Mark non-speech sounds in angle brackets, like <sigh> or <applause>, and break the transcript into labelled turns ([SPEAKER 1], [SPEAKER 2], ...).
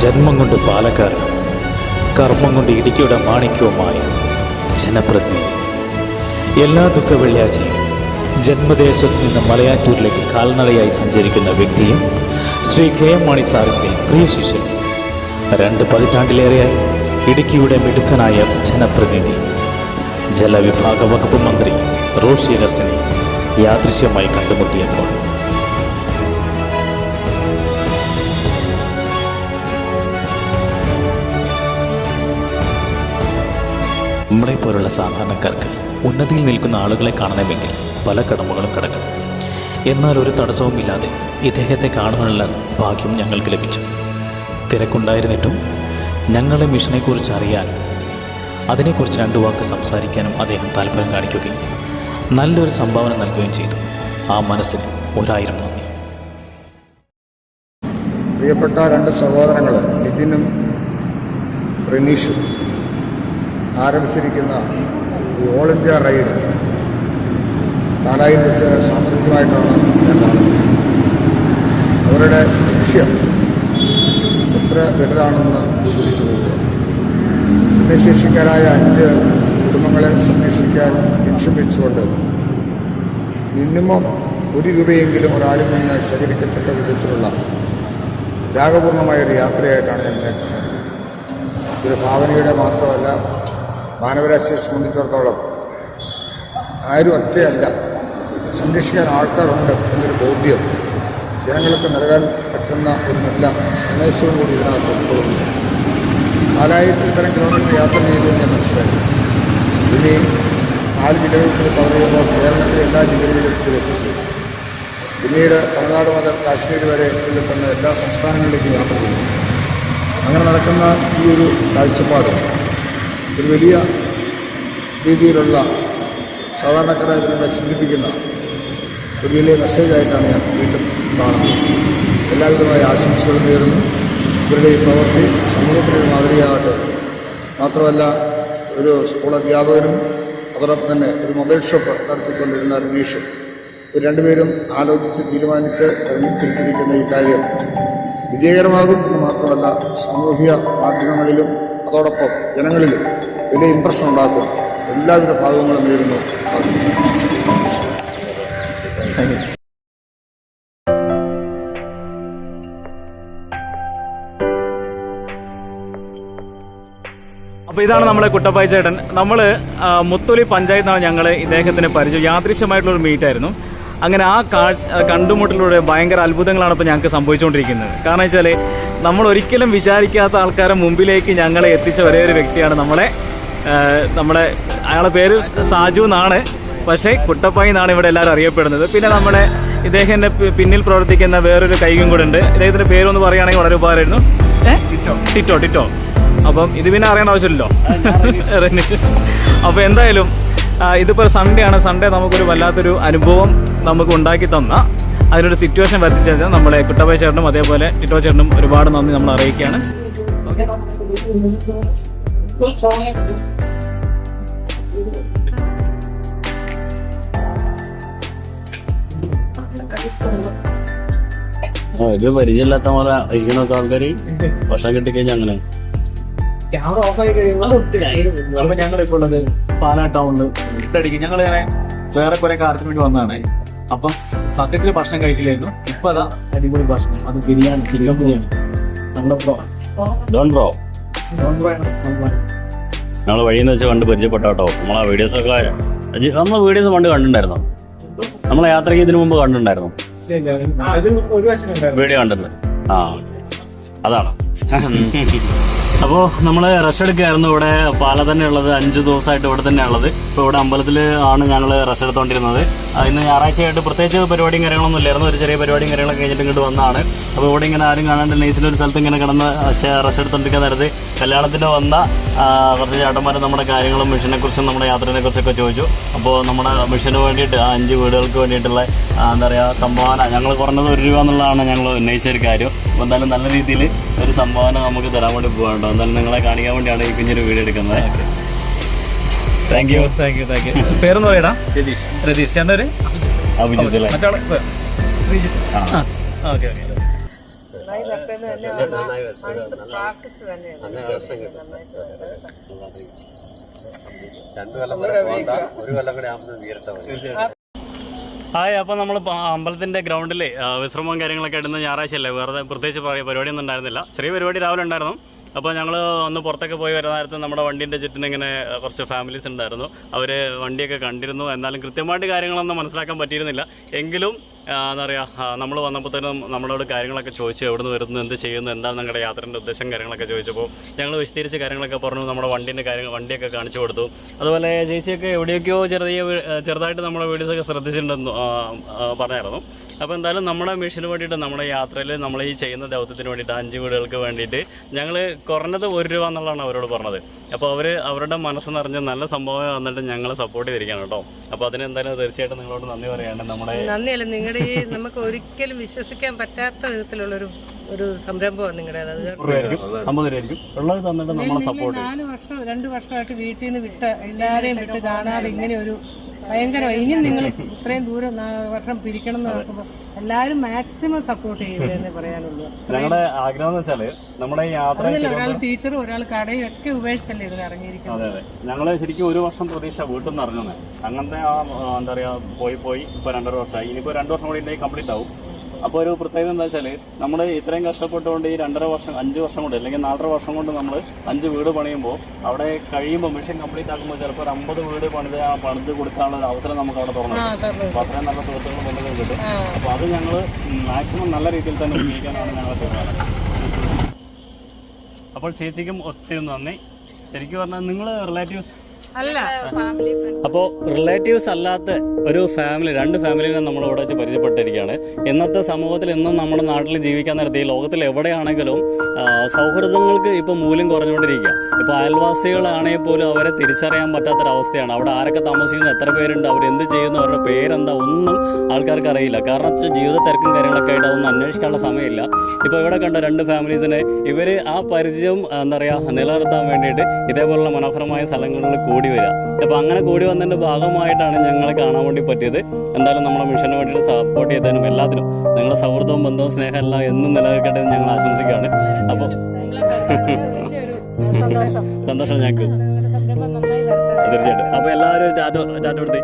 [SPEAKER 1] ജന്മം കൊണ്ട് പാലക്കാരൻ കർമ്മം കൊണ്ട് ഇടുക്കിയുടെ മാണിക്യവുമായ ജനപ്രതിനിധി. എല്ലാ ദുഃഖ വെള്ളിയാഴ്ചയും ജന്മദേശത്ത് നിന്ന് മലയാറ്റൂരിലേക്ക് കാൽനടയായി സഞ്ചരിക്കുന്ന വ്യക്തിയും ശ്രീ കെ എം മാണി സാറിന്റെ പ്രിയ ശിഷ്യൻ രണ്ട് പതിറ്റാണ്ടിലേറെയായി ഇടുക്കിയുടെ മിടുക്കനായ ജനപ്രതിനിധി. ജലവിഭാഗ വകുപ്പ് മന്ത്രി റോഷി അഗസ്റ്റിനെ യാദൃശ്യമായി കണ്ടുമുട്ടിയപ്പോൾ നമ്മളെ പോലുള്ള സാധാരണക്കാർക്ക് ഉന്നതിയിൽ നിൽക്കുന്ന ആളുകളെ കാണണമെങ്കിൽ പല കടമകളും കടക്കണം. എന്നാൽ ഒരു തടസ്സവുമില്ലാതെ ഇദ്ദേഹത്തെ കാണാനുള്ള ഭാഗ്യം ഞങ്ങൾക്ക് ലഭിച്ചു. തിരക്കുണ്ടായിരുന്നിട്ടും ഞങ്ങളെ മിഷനെക്കുറിച്ച് അറിയാനും അതിനെക്കുറിച്ച് രണ്ടു വാക്ക് സംസാരിക്കാനും അദ്ദേഹം താല്പര്യം കാണിക്കുകയും നല്ലൊരു സംഭാവന നൽകുകയും ചെയ്തു. ആ മനസ്സിന് ഒരായിരം നന്ദി
[SPEAKER 2] പ്രിയപ്പെട്ട രണ്ട് സഹോദരങ്ങൾ നിതിനും റിനീഷും. ആരംഭിച്ചിരിക്കുന്ന ഈ ഓൾ ഇന്ത്യ റൈഡ് പാലായിൽ വെച്ച് സാമ്പത്തികമായിട്ടാണ് ഞാൻ കാണുന്നത്. അവരുടെ ലക്ഷ്യം എത്ര വലുതാണെന്ന് വിശ്വസിച്ചു പോവുക. ഭിന്നശേഷിക്കാരായ അഞ്ച് കുടുംബങ്ങളെ സംരക്ഷിക്കാൻ ലക്ഷ്യം വെച്ചുകൊണ്ട് മിനിമം ഒരു രൂപയെങ്കിലും ഒരാളിൽ നിന്ന് ശേഖരിക്കത്തക്ക വിധത്തിലുള്ള ത്യാഗപൂർണമായ ഒരു യാത്രയായിട്ടാണ് ഞാൻ ഇതിനെ കാണുന്നത്. ഇതൊരു ഭാവനയുടെ മാത്രമല്ല മാനവരാശിയെ സംബന്ധിച്ചിടത്തോളം ആരും ഒറ്റയല്ല. സംരക്ഷിക്കാൻ ആൾക്കാരുണ്ട് എന്നൊരു ബോധ്യം ജനങ്ങൾക്ക് നൽകാൻ പറ്റുന്ന ഒരു നല്ല സന്ദേശവും കൂടി ഇതിനകത്ത് ഉൾക്കൊള്ളുന്നു. നാലായിരത്തി ഇത്തരം കിലോമീറ്റർ യാത്ര ചെയ്തു ഞാൻ മനസ്സിലാക്കി. ഇനി നാല് ജില്ലകളിൽ കവർ ചെയ്യുമ്പോൾ കേരളത്തിലെ എല്ലാ ജില്ലകളിലും ഇത് എത്തിച്ചേരും പിന്നീട് തമിഴ്നാട് മുതൽ കാശ്മീർ വരെ ഇതിലെത്തുന്ന എല്ലാ സംസ്ഥാനങ്ങളിലേക്കും യാത്ര ചെയ്യുന്നു. അങ്ങനെ നടക്കുന്ന ഈ ഒരു കാഴ്ചപ്പാട് ഒരു വലിയ രീതിയിലുള്ള സാധാരണക്കാരായ ജനങ്ങളെ ചിന്തിപ്പിക്കുന്ന ഒരു വലിയ മെസ്സേജായിട്ടാണ് ഞാൻ വീണ്ടും കാണുന്നത്. എല്ലാവിധമായ ആശംസകളും നേരുന്നു. ഇവരുടെ ഈ പ്രവൃത്തി സമൂഹത്തിനൊരു മാതൃകയാകട്ടെ. മാത്രമല്ല ഒരു സ്കൂൾ അധ്യാപകനും അതോടൊപ്പം തന്നെ ഒരു മൊബൈൽ ഷോപ്പ് നടത്തിക്കൊണ്ടിരുന്ന രമീഷും ഇവർ രണ്ടുപേരും ആലോചിച്ച് തീരുമാനിച്ച് ഇറങ്ങിത്തിരിച്ചിരിക്കുന്ന ഈ കാര്യം വിജയകരമാകും എന്ന് മാത്രമല്ല സാമൂഹിക മാധ്യമങ്ങളിലും അതോടൊപ്പം ജനങ്ങളിലും വലിയ ഇമ്പ്രഷൻ ഉണ്ടാക്കും. എല്ലാവിധ ഭാഗങ്ങളും നേരുന്നു
[SPEAKER 3] അപ്പോൾ ഇതാണ് നമ്മുടെ കുട്ടപ്പായ ചേട്ടൻ. നമ്മൾ മുത്തൊലി പഞ്ചായത്താണ് ഞങ്ങൾ ഇദ്ദേഹത്തിന് പരിചയം യാദൃശ്യമായിട്ടുള്ള ഒരു മീറ്റ് ആയിരുന്നു. അങ്ങനെ ആ കാ- കണ്ടുമുട്ടലിലൂടെ ഭയങ്കര അത്ഭുതങ്ങളാണ് ഇപ്പൊ ഞങ്ങൾക്ക് സംഭവിച്ചുകൊണ്ടിരിക്കുന്നത്. കാരണം വെച്ചാൽ നമ്മൾ ഒരിക്കലും വിചാരിക്കാത്ത ആൾക്കാരെ മുമ്പിലേക്ക് ഞങ്ങളെ എത്തിച്ച ഒരേ ഒരു വ്യക്തിയാണ് നമ്മളെ ആ, നമ്മളെ അയാളെ പേര് സാജു എന്നാണ്. പക്ഷേ കുട്ടപ്പായി എന്നാണ് ഇവിടെ എല്ലാവരും അറിയപ്പെടുന്നത്. പിന്നെ നമ്മുടെ ഇദ്ദേഹത്തിന്റെ പിന്നിൽ പ്രവർത്തിക്കുന്ന വേറൊരു കൈകും കൂടെ ഉണ്ട്. ഇദ്ദേഹത്തിന്റെ പേരൊന്ന് പറയുകയാണെങ്കിൽ വളരെ ഉപകാരമായിരുന്നു. ടിറ്റോ. ടിറ്റോ അപ്പം ഇത് പിന്നെ അറിയേണ്ട ആവശ്യമില്ലല്ലോ. റെനിഷ്. അപ്പൊ എന്തായാലും ഇതിപ്പോൾ ഇതിപ്പോ സൺഡേ ആണ്. സൺഡേ നമുക്കൊരു വല്ലാത്തൊരു അനുഭവം നമുക്ക് ഉണ്ടാക്കി തന്ന അതിനൊരു സിറ്റുവേഷൻ വരുത്തിച്ചാൽ നമ്മളെ കുട്ടപ്പായ ചേട്ടനും അതേപോലെ ടിറ്റോ ചേട്ടനും ഒരുപാട് നന്ദി നമ്മൾ അറിയിക്കുകയാണ്.
[SPEAKER 4] ആ, ഇത് പരിചയമില്ലാത്ത പോലെ ഇരിക്കണൊക്കെ ആൾക്കാര് ഭക്ഷണം കിട്ടിക്കഴിഞ്ഞാൽ അങ്ങനെ.
[SPEAKER 3] ക്യാമറ ഓഫ് ആയി കഴിയുമ്പോൾ ഞങ്ങൾ ഇപ്പൊ ഉള്ളത് പാലാ ടൗണിൽ ഇട്ടടിക്കും ഞങ്ങൾ ഇങ്ങനെ വേറെ കുറെ കാര്യത്തിന് വേണ്ടി വന്നതാണ്. അപ്പം സത്യത്തിൽ ഭക്ഷണം കഴിച്ചില്ലായിരുന്നു. ഇപ്പൊ അതാ അടിപൊളി ഭക്ഷണം. അത് ബിരിയാണി ചിക്കൻ ബിരിയാണി. നമ്മുടെ പ്രോ
[SPEAKER 4] ഡോൺ ബ്രോ ഞങ്ങൾ വഴിയിൽ നിന്ന് വെച്ച് കണ്ട് പരിചയപ്പെട്ട കേട്ടോ നമ്മളെ വീഡിയോസ് ഒക്കെ നമ്മളെ വീഡിയോസ് പണ്ട് കണ്ടിട്ടുണ്ടായിരുന്നു? നമ്മളെ യാത്രയ്ക്ക് ഇതിനു മുമ്പ് കണ്ടിട്ടുണ്ടായിരുന്നു?
[SPEAKER 3] ഇല്ല, ഇല്ല. ആ, ഒരു വശം ഉണ്ടായിരുന്നു.
[SPEAKER 4] വീഡിയോ കണ്ടിട്ടുണ്ട്. ആ അതാണ്. <laughs> അപ്പോൾ നമ്മൾ റെസ്റ്റ് എടുക്കുകയായിരുന്നു. ഇവിടെ പാല തന്നെ ഉള്ളത് അഞ്ച് ദിവസമായിട്ട് ഇവിടെ തന്നെ ഉള്ളത് ഇപ്പോൾ ഇവിടെ അമ്പലത്തിൽ ആണ് ഞങ്ങൾ റെസ്റ്റ് എടുത്തുകൊണ്ടിരുന്നത് ആ, ഇന്ന് ഞായറാഴ്ചയായിട്ട് പ്രത്യേകിച്ച് പരിപാടിയും കാര്യങ്ങളൊന്നും ഇല്ലായിരുന്നു. ഒരു ചെറിയ പരിപാടിയും കാര്യങ്ങളൊക്കെ കഴിഞ്ഞിട്ട് ഇങ്ങോട്ട് വന്നതാണ്. അപ്പോൾ ഇവിടെ ഇങ്ങനെ ആരും കാണാണ്ട് നൈസിലൊരു സ്ഥലത്ത് ഇങ്ങനെ കിടന്ന് റെസ്റ്റ് എടുത്തുകൊണ്ടിരിക്കുന്ന നേരത്ത് കല്യാണത്തിന് വന്ന കുറച്ച് ചേട്ടന്മാർ നമ്മുടെ കാര്യങ്ങളും മിഷനെ കുറിച്ചും നമ്മുടെ യാത്രയെ കുറിച്ചൊക്കെ ചോദിച്ചു. അപ്പോൾ നമ്മുടെ മിഷന് വേണ്ടിയിട്ട് ആ അഞ്ച് വീടുകൾക്ക് വേണ്ടിയിട്ടുള്ള എന്താ പറയുക സംഭാവന ഞങ്ങൾ കുറഞ്ഞത് ഒരു രൂപ എന്നുള്ളതാണ് ഞങ്ങൾ ഉന്നയിച്ച ഒരു കാര്യം. അപ്പോൾ എന്തായാലും നല്ല രീതിയിൽ ഒരു സംഭാവന നമുക്ക് തരാൻ വേണ്ടി പോകാണ്ടോ എന്തായാലും നിങ്ങളെ കാണിക്കാൻ വേണ്ടിയാണ് ഈ കുഞ്ഞൊരു വീഡിയോ എടുക്കുന്നത്. Thank you
[SPEAKER 3] thank you thank you പേരൊന്നും പറയടാ? രതീഷ്. ഒരു
[SPEAKER 4] അഭിജിത്ത് അല്ലേ? ആ.
[SPEAKER 3] ഓക്കെ ഓക്കെ
[SPEAKER 5] നന്നായിട്ട് വരട്ടെ.
[SPEAKER 6] രണ്ടു കൊല്ലം വരെ പോകണ്ട. ഒരു കൊല്ലം കൂടെ ആകുമ്പോൾ വീരട്ടെ മതി
[SPEAKER 4] ഹായ് അപ്പോൾ നമ്മൾ അമ്പലത്തിന്റെ ഗ്രൗണ്ടിൽ വിശ്രമവും കാര്യങ്ങളൊക്കെ ഇടുന്ന ഞായറാഴ്ച അല്ലേ വേറെ പ്രത്യേകിച്ച് പരി- പരിപാടിയൊന്നും ഉണ്ടായിരുന്നില്ല. ചെറിയ പരിപാടി രാവിലെ ഉണ്ടായിരുന്നു. അപ്പോൾ ഞങ്ങൾ ഒന്ന് പുറത്തൊക്കെ പോയി വരുന്ന നേരത്ത് നമ്മുടെ വണ്ടീന്റെ ചുറ്റിനും ഇങ്ങനെ കുറച്ച് ഫാമിലീസ് ഉണ്ടായിരുന്നു. അവർ വണ്ടിയൊക്കെ കണ്ടിരുന്നു. എന്നാലും കൃത്യമായിട്ട് കാര്യങ്ങളൊന്നും മനസ്സിലാക്കാൻ പറ്റിയിരുന്നില്ല. എങ്കിലും ആ, എന്താ പറയുക നമ്മൾ വന്നപ്പോഴത്തേനും നമ്മളോട് കാര്യങ്ങളൊക്കെ ചോദിച്ചു എവിടെ നിന്ന് വരുന്നു എന്ത് ചെയ്യുന്നു എന്താണ് നിങ്ങളുടെ യാത്രേന്റെ ഉദ്ദേശം കാര്യങ്ങളൊക്കെ ചോദിച്ചപ്പോൾ ഞങ്ങൾ വിശദീകരിച്ച് കാര്യങ്ങളൊക്കെ പറഞ്ഞു നമ്മുടെ വണ്ടീന്റെ കാര്യങ്ങൾ വണ്ടിയൊക്കെ കാണിച്ചു കൊടുത്തു. അതുപോലെ ചേച്ചിയൊക്കെ എവിടെയൊക്കെയോ ചെറിയ ചെറുതായിട്ട് നമ്മുടെ വീഡിയോസൊക്കെ ശ്രദ്ധിച്ചിട്ടുണ്ടെന്ന് പറഞ്ഞായിരുന്നു. അപ്പോൾ എന്തായാലും നമ്മുടെ മിഷന് വേണ്ടിയിട്ട് നമ്മുടെ യാത്രയിൽ നമ്മൾ ഈ ചെയ്യുന്ന ദൗത്യത്തിന് വേണ്ടിയിട്ട് അഞ്ച് വീടുകൾക്ക് വേണ്ടിയിട്ട് ഞങ്ങൾ കുറഞ്ഞത് ഒരു രൂപ എന്നുള്ളതാണ് അവരോട് പറഞ്ഞത്. അപ്പോൾ അവർ അവരുടെ മനസ്സ് നിറഞ്ഞ് നല്ല സംഭവം വന്നിട്ട് ഞങ്ങളെ സപ്പോർട്ട് ചെയ്തിരിക്കുകയാണ് കേട്ടോ. അപ്പോൾ അതിനെന്തായാലും തീർച്ചയായിട്ടും നിങ്ങളോട് നന്ദി പറയാണ്ട് നമ്മുടെ
[SPEAKER 5] നന്ദിയല്ല നിങ്ങളുടെ ഈ നമുക്ക് ഒരിക്കലും വിശ്വസിക്കാൻ പറ്റാത്ത വിധത്തിലുള്ളൊരു ഒരു
[SPEAKER 4] ഒരു സംരംഭമാണ് നിങ്ങളുടെ
[SPEAKER 5] നാല് വർഷം രണ്ട് വർഷമായിട്ട് വീട്ടിൽ നിന്ന് വിട്ട് എല്ലാരെയും വിട്ട് കാണാതെ ഇങ്ങനെ ഒരു ഭയങ്കര ഇനി നിങ്ങൾ ഇത്രയും ദൂരം വർഷം പിരിക്കണം എന്ന് നോക്കുമ്പോൾ എല്ലാവരും മാക്സിമം സപ്പോർട്ട് ചെയ്യുന്നതെന്ന് പറയാനുള്ളൂ.
[SPEAKER 4] ഞങ്ങളുടെ ആഗ്രഹം എന്ന് വെച്ചാൽ നമ്മുടെ യാത്ര
[SPEAKER 5] ഒരാൾ ടീച്ചറും ഒരാൾ കടയും ഒക്കെ ഉപേക്ഷിച്ചല്ലേ ഇതിൽ ഇറങ്ങിയിരിക്കുന്നത്?
[SPEAKER 4] അതെ അതെ. ഞങ്ങൾ ശരിക്കും ഒരു വർഷം പ്രതീക്ഷ വീട്ടിൽ നിന്ന് ഇറങ്ങുന്നത് അങ്ങനത്തെ ആ എന്താ പറയാ പോയി പോയി ഇപ്പൊ രണ്ടര വർഷമായി. ഇനിയിപ്പോ രണ്ടു വർഷം കൂടി കംപ്ലീറ്റ് ആവും. അപ്പോൾ ഒരു പ്രത്യേകത എന്താ വെച്ചാൽ നമ്മൾ ഇത്രയും കഷ്ടപ്പെട്ടുകൊണ്ട് ഈ രണ്ടര വർഷം അഞ്ച് വർഷം കൊണ്ട് അല്ലെങ്കിൽ നാലര വർഷം കൊണ്ട് നമ്മൾ അഞ്ച് വീട് പണിയുമ്പോൾ അവിടെ കഴിയുമ്പോൾ മിഷൻ കംപ്ലീറ്റ് ആക്കുമ്പോൾ ചിലപ്പോൾ ഒരു അമ്പത് വീട് പണിത് ആ പണിത് കൊടുക്കാനുള്ള ഒരു അവസരം നമുക്ക് അവിടെ തുറന്നു അപ്പോൾ അത്രയും നല്ല സുഹൃത്തുക്കൾ ബന്ധുക്കൾ കിട്ടും അപ്പോൾ അത് ഞങ്ങൾ മാക്സിമം നല്ല രീതിയിൽ തന്നെ ഉപയോഗിക്കാനാണ് ഞങ്ങൾ തീരുമാനം. അപ്പോൾ ചേച്ചിക്കും ഒത്തിരി നന്ദി. ശരിക്കും പറഞ്ഞാൽ നിങ്ങൾ റിലേറ്റീവ്സ്
[SPEAKER 5] അല്ല.
[SPEAKER 4] അപ്പോൾ റിലേറ്റീവ്സ് അല്ലാത്ത ഒരു ഫാമിലി രണ്ട് ഫാമിലിനെ നമ്മൾ ഇവിടെ വെച്ച് പരിചയപ്പെട്ടിരിക്കുകയാണ്. ഇന്നത്തെ സമൂഹത്തിൽ ഇന്നും നമ്മുടെ നാട്ടിൽ ജീവിക്കാൻ നേരത്തെ ഈ ലോകത്തിൽ എവിടെയാണെങ്കിലും സൗഹൃദങ്ങൾക്ക് ഇപ്പോൾ മൂല്യം കുറഞ്ഞുകൊണ്ടിരിക്കുക. ഇപ്പോൾ അയൽവാസികളാണെങ്കിൽ പോലും അവരെ തിരിച്ചറിയാൻ പറ്റാത്തൊരവസ്ഥയാണ്. അവിടെ ആരൊക്കെ താമസിക്കുന്നു എത്ര പേരുണ്ട് അവർ അവരെന്ത് ചെയ്യുന്നു അവരുടെ പേരെന്താ ഒന്നും ആൾക്കാർക്ക് അറിയില്ല. കാരണം വെച്ചാൽ ജീവിത തിരക്കും കാര്യങ്ങളൊക്കെ ആയിട്ട് അതൊന്നും അന്വേഷിക്കാനുള്ള സമയമില്ല. ഇപ്പോൾ ഇവിടെ കണ്ട രണ്ട് ഫാമിലീസിനെ ഇവർ ആ പരിചയം എന്താ പറയുക നിലനിർത്താൻ വേണ്ടിയിട്ട് ഇതേപോലുള്ള മനോഹരമായ സ്ഥലങ്ങളിൽ കൂടി വരിക. അപ്പോൾ അങ്ങനെ കൂടി വന്നതിന്റെ ഭാഗമായിട്ടാണ് ഞങ്ങളെ കാണാൻ വേണ്ടി പറ്റിയത്. എന്തായാലും നമ്മുടെ മിഷന് വേണ്ടിയിട്ട് സപ്പോർട്ട് ചെയ്തതിനും എല്ലാത്തിനും നിങ്ങളുടെ സൗഹൃദവും ബന്ധവും സ്നേഹം എല്ലാം എന്നും നിലനിൽക്കട്ടെ എന്ന് ഞങ്ങൾ ആശംസിക്കുകയാണ്. അപ്പോൾ
[SPEAKER 5] സന്തോഷം.
[SPEAKER 4] ഞങ്ങൾക്ക്. തീർച്ചയായിട്ടും. അപ്പോൾ എല്ലാവരും ടാറ്റ ടാറ്റ കൊടുത്തേ.